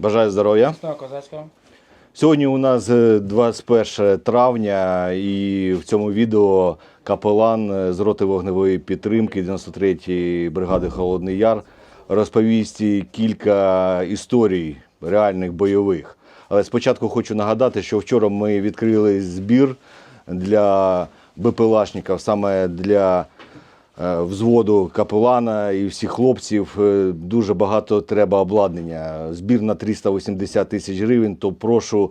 Бажаю здоров'я. Козацького. Сьогодні у нас е, 21 травня, і в цьому відео капелан е, з роти вогневої підтримки 93-ї бригади Холодний Яр розповість кілька історій реальних бойових. Але спочатку хочу нагадати, що вчора ми відкрили збір для БПЛАшників, саме для е, взводу капелана і всіх хлопців. Е, Дуже багато треба обладнання. Збір на 380 тисяч гривень, то прошу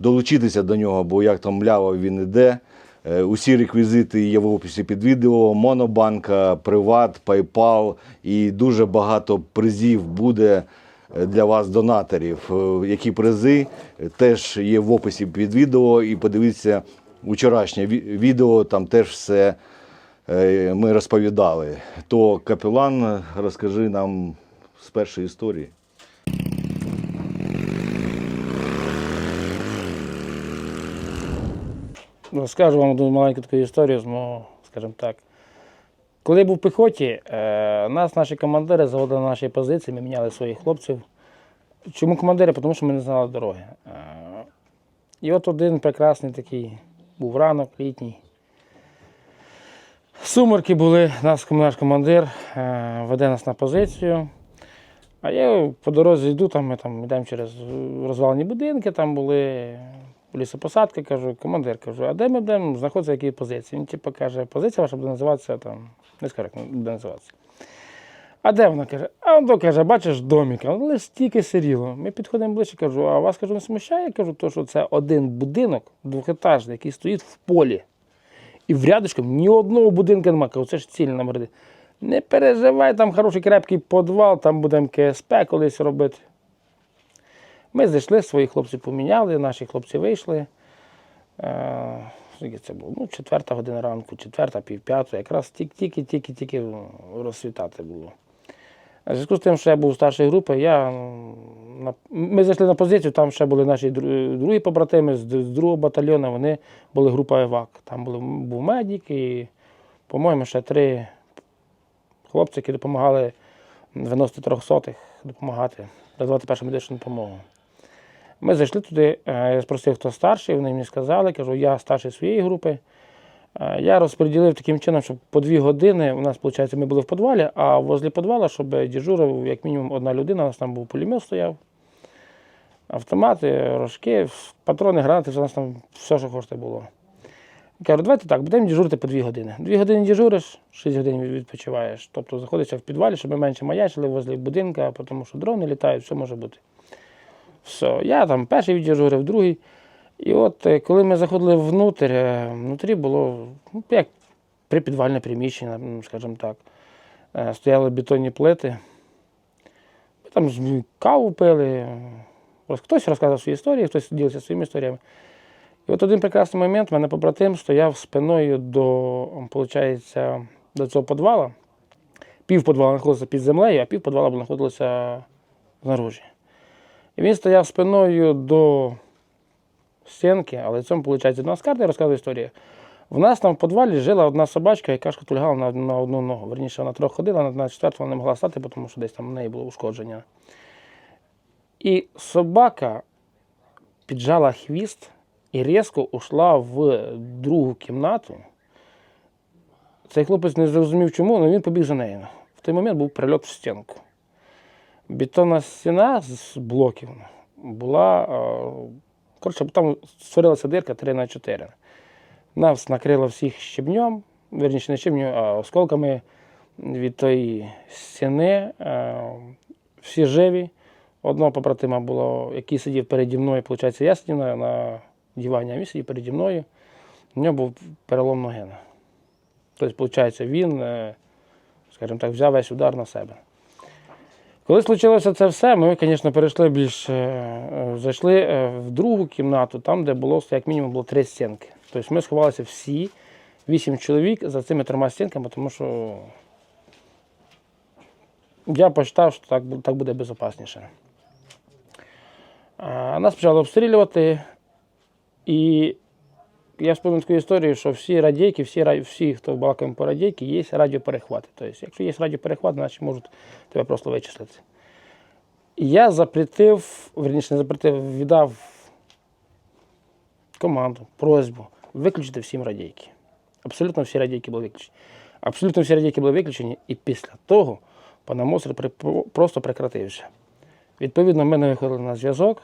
долучитися до нього, бо як там мляво він іде. Е, Усі реквізити є в описі під відео. Монобанка, Приват, PayPal і дуже багато призів буде е, для вас, донаторів. Е, Які призи е, теж є в описі під відео. І подивіться вчорашнє відео, там теж все е, ми розповідали. То капелан, розкажи нам з першої історії. Ну, Скажу вам одну маленьку таку історію мого, скажімо так. Коли я був в піхоті, е, нас наші командири заводили на наші позиції, ми міняли своїх хлопців. Чому командири? Тому що ми не знали дороги. Е, і от один прекрасний такий був ранок літній. Сумерки були, нас наш командир е, веде нас на позицію. А я по дорозі йду, там ми там йдемо через розвалені будинки, там були лісопосадки, кажу, командир, кажу, а де ми будемо знаходитися, які позиції? Він типу каже, позиція ваша буде називатися там, не скажу, як буде називатися. А де вона каже? А то каже, бачиш домик, але стільки сиріло. Ми підходимо ближче, кажу, а вас кажу, не смущає? Я Кажу, то, що це один будинок двохетажний, який стоїть в полі. І в рядочком ні одного будинку немає. Кажу, це ж ціль один. Не переживай, там хороший крепкий підвал, там будемо КСП колись робити. Ми зайшли, своїх хлопці поміняли, наші хлопці вийшли. Е, скільки це було? Ну, четверта година ранку, четверта, півп'яту, якраз тільки-тільки-тільки розсвітати було. В зв'язку з тим, що я був старшої групи, я, ми зайшли на позицію, там ще були наші другі побратими з, другого батальйону, вони були група ЕВАК. Там були, був медик і, по-моєму, ще три хлопці, які допомагали виносити трьохсотих, допомагати, давати першу медичну допомогу. Ми зайшли туди, е, я спросив, хто старший, вони мені сказали, кажу, я старший своєї групи. Е, Я розподілив таким чином, щоб по дві години у нас, виходить, ми були в підвалі, а возле підвала, щоб дежурив як мінімум одна людина, у нас там був пулемет стояв, автомати, рожки, патрони, гранати, у нас там все, що хочете було. Я Кажу, давайте так, будемо дежурити по дві години. Дві години дежуриш, шість годин відпочиваєш. Тобто заходишся в підвалі, щоб ми менше маячили возле будинка, тому що дрони літають, все може бути. Все, я там перший віддежурив, другий. І от е, коли ми заходили внутрі, е, внутрі було ну, як припідвальне приміщення, скажімо так. Е, Стояли бетонні плити. Ми там каву пили. Хтось розказував свої історії, хтось ділився своїми історіями. І от один прекрасний момент, мене побратим стояв спиною до, до цього підвала. Пів підвала знаходилося під землею, а пів підвала знаходилося знаружі. І він стояв спиною до стінки, але цьому, виходить, до нас карта розказує історію. В нас там в підвалі жила одна собачка, яка шкатульгала на, на одну ногу. Верніше, вона трьох ходила, на четверту вона не могла стати, тому що десь там в неї було ушкодження. І собака піджала хвіст і різко ушла в другу кімнату. Цей хлопець не зрозумів чому, але він побіг за нею. В той момент був прильот в стінку. Бетонна стіна з блоків була. Коротше, там створилася дирка 3 на 4. Нас накрило всіх щебнем, верніше не щебнем, а осколками від тої стіни. Е, Всі живі. Одного побратима було, який сидів переді мною, виходить, я сидів на, на дивані, а він сидів переді мною. У нього був перелом ноги. Тобто, виходить, він, е, скажімо так, взяв весь удар на себе. Коли случилося це все, ми, звісно, перейшли більш, е, е, зайшли е, в другу кімнату, там, де було як мінімум було три стінки. Тобто ми сховалися всі, вісім чоловік за цими трьома стінками, тому що я почитав, що так, так буде безпечніше. Нас почали обстрілювати, і я вспомнив таку історію, що всі радійки, всі, всі хто балакаємо по радійки, є радіоперехвати. Тобто, якщо є радіоперехват, значить можуть тебе просто вичислити. Я запретив, верніше не запретив, віддав команду, просьбу виключити всім радійки. Абсолютно всі радійки були виключені. Абсолютно всі радійки були виключені, і після того панамосер просто прекратився. Відповідно, ми не виходили на зв'язок.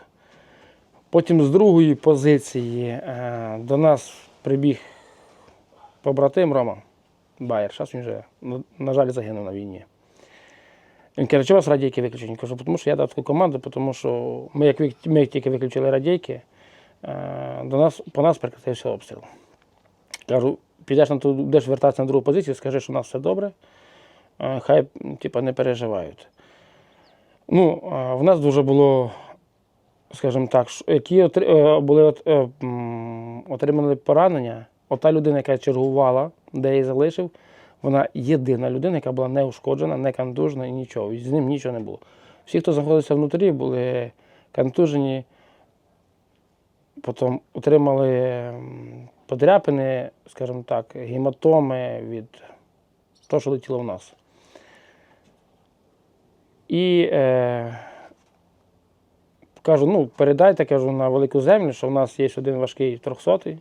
Потім з другої позиції е, до нас прибіг побратим Рома Байер. Зараз він вже, на, жаль, загинув на війні. Він каже, чого вас радійки виключені? Кажу, тому що я дав таку команду, тому що ми, як, ми тільки виключили радійки, е, до нас, по нас прекратився обстріл. Кажу, підеш на ту, будеш вертатися на другу позицію, скажи, що у нас все добре, е, хай типа, не переживають. Ну, в нас дуже було, скажімо так, які е, були е, отримали поранення. Ота людина, яка чергувала, де її залишив, вона єдина людина, яка була не ушкоджена, не контужена і нічого. З ним нічого не було. Всі, хто знаходився внутрі, були контужені, потім отримали подряпини, скажімо так, гематоми від того, що летіло в нас. І е, кажу, ну, передайте, кажу, на велику землю, що в нас є один важкий трьохсотий,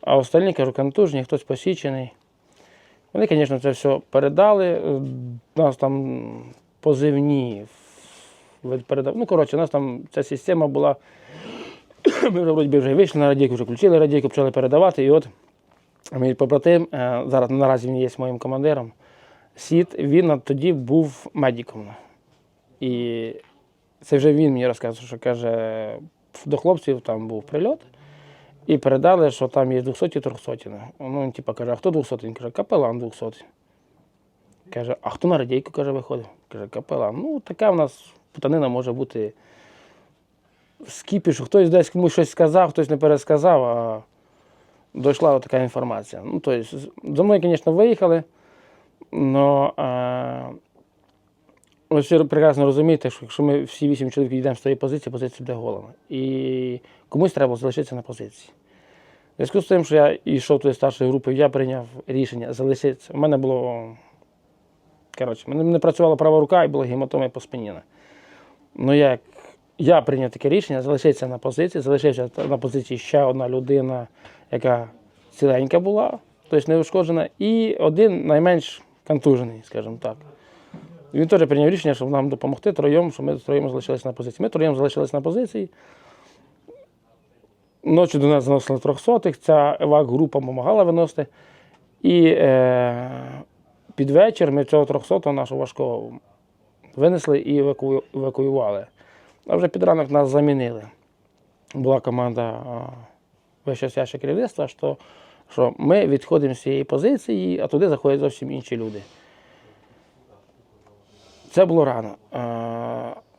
а остальні, кажу, контужні, хтось посічений. Вони, звісно, це все передали. Е, Нас там позивні передав. Ну, коротше, у нас там ця система була. Ми вроді вже вийшли на радійку, вже включили радійку, почали передавати. І от мій побратим, е, зараз наразі він є моїм командиром. Сід, він тоді був медиком. І це вже він мені розказував, що каже, до хлопців там був прильот. І передали, що там є 200 300 Ну, він типу, каже, а хто 200 Він каже, капелан 200 Каже, а хто на радійку каже, виходив? Каже, капелан. Ну, така в нас путанина може бути з кіпішу. Хтось десь комусь щось сказав, хтось не пересказав, а дійшла така інформація. Ну, тобто, за мною, звісно, виїхали, але ви всі прекрасно розумієте, що якщо ми всі вісім чоловік йдемо з тієї позиції, позиція буде голими. І комусь треба залишитися на позиції. В зв'язку з тим, що я йшов туди старшої групи, я прийняв рішення залишитися. У мене було. Коротше, мене не працювала права рука і була гематома по спині. Ну, як я прийняв таке рішення, залишитися на позиції, залишився на позиції ще одна людина, яка ціленька була, тобто не ушкоджена, і один найменш контужений, скажімо так. Він теж прийняв рішення, щоб нам допомогти троєм, щоб ми троєм залишилися на позиції. Ми троєм залишилися на позиції. Ночі до нас заносили трьохсотих, ця евак-група допомагала виносити. І е, під вечір ми цього трьохсотого нашого важкого винесли і евакуювали. А вже під ранок нас замінили. Була команда вищестояще керівництва, що, що ми відходимо з цієї позиції, а туди заходять зовсім інші люди. Це було рано.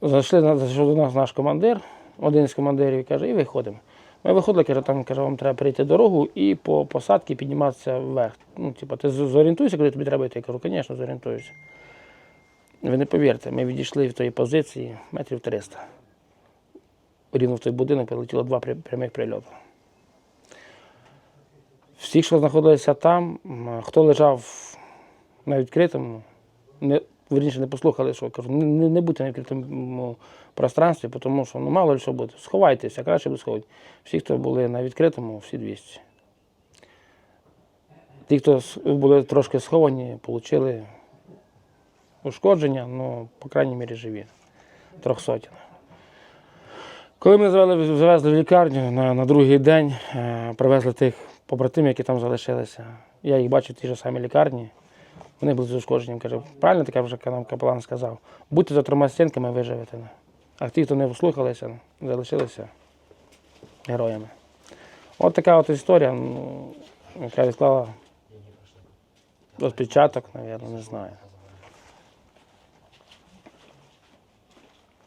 Зайшли до нас наш командир, один з командирів, каже, і виходимо. Ми виходили, каже, там каже, вам треба перейти дорогу і по посадці підніматися вверх. Ну, типу, ти зорієнтуєшся, коли тобі треба йти? Я кажу, звісно, зорієнтуюся. Ви не повірте, ми відійшли від тої позиції метрів 300. Рівно в той будинок прилетіло два прямих прильоти. Всі, що знаходилися там, хто лежав на відкритому, не, верніше не послухали, що кажу, не, не, будьте на відкритому пространстві, тому що ну, мало ли що буде. Сховайтеся, краще буде сховати. Всі, хто були на відкритому, всі 200. Ті, хто були трошки сховані, отримали ушкодження, ну, по крайній мірі, живі. Трьохсотін. Коли ми завели, завезли в лікарню на, на другий день, е, привезли тих побратимів, які там залишилися. Я їх бачив в тій же самій лікарні. Вони були з ушкодженням. Каже, правильно таке вже нам капелан сказав. Будьте за трьома стінками, виживете. А ті, хто не вслухалися, залишилися героями. От така от історія, ну, яка відклала відпечаток, мабуть, не знаю.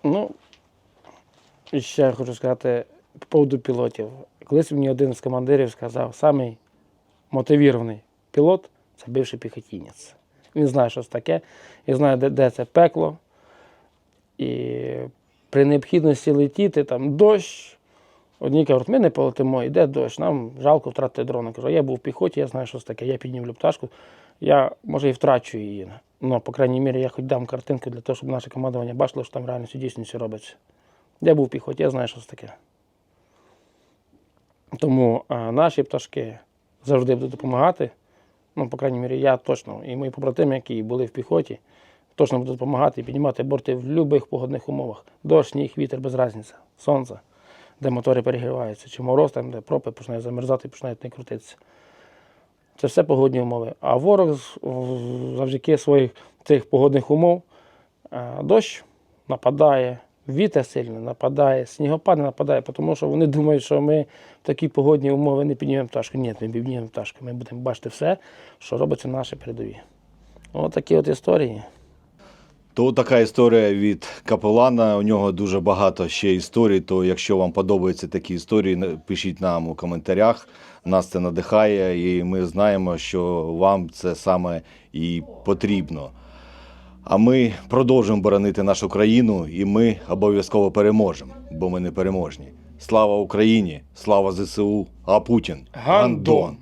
Ну, і ще хочу сказати по поводу пілотів. Колись мені один з командирів сказав, самий мотивірований пілот це бивший піхотінець. Він знає, що це таке, і знає, де, де це пекло. І при необхідності летіти, там дощ. Одні кажуть, ми не полетимо, йде дощ, нам жалко втратити дрона. Кажу, я був в піхоті, я знаю, що це таке. Я піднімлю пташку, я може і втрачу її. Ну, по крайній мірі, я хоч дам картинку для того, щоб наше командування бачило, що там реально дійсно все робиться. Я був в піхоті, я знаю, що це таке. Тому а, наші пташки завжди будуть допомагати. Ну, по крайній мірі, я точно, і мої побратими, які були в піхоті, точно будуть допомагати і піднімати борти в будь-яких погодних умовах. Дощ, сніг, вітер, без різниці, сонце, де мотори перегріваються, чи мороз, там, де пропи починають замерзати починають не крутитися. Це все погодні умови. А ворог завдяки своїх цих погодних умов дощ нападає, вітер сильно нападає, снігопад нападає, тому що вони думають, що ми в такі погодні умови не піднімемо пташку. Ні, ми піднімемо пташку. Ми будемо бачити все, що робиться на нашій передовій. Ось такі от історії. То така історія від капелана. У нього дуже багато ще історій. То якщо вам подобаються такі історії, пишіть нам у коментарях. Нас це надихає, і ми знаємо, що вам це саме і потрібно. А ми продовжимо боронити нашу країну, і ми обов'язково переможемо, бо ми не переможні. Слава Україні! Слава ЗСУ! А Путін Гандон!